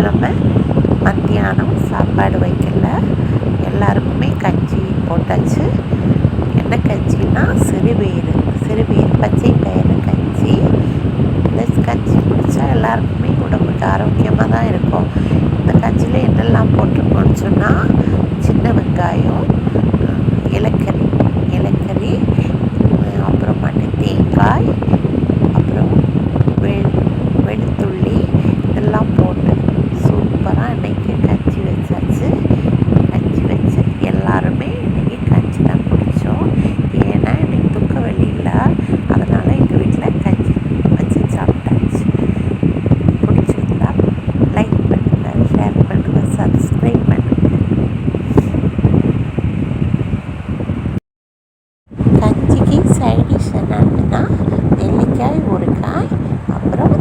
திங்கக்கிழமை மத்தியானம் சாப்பாடு வைக்கல. எல்லாருக்குமே கஞ்சி போட்டாச்சு. என்ன கஞ்சின்னா சிறுபயிறு. சிறுபயிறு பச்சை பயிறு கஞ்சி. இந்த கஞ்சி குடித்தா எல்லாருக்குமே உடம்புக்கு ஆரோக்கியமாக தான் இருக்கும். இந்த கஞ்சியில் என்னெல்லாம் போட்டிருக்கோன்னு சொல்லி கஞ்சிக்கு சைடிஷ் என்னன்னா நெல்லிக்காய் ஊறுகாய் அப்புறம்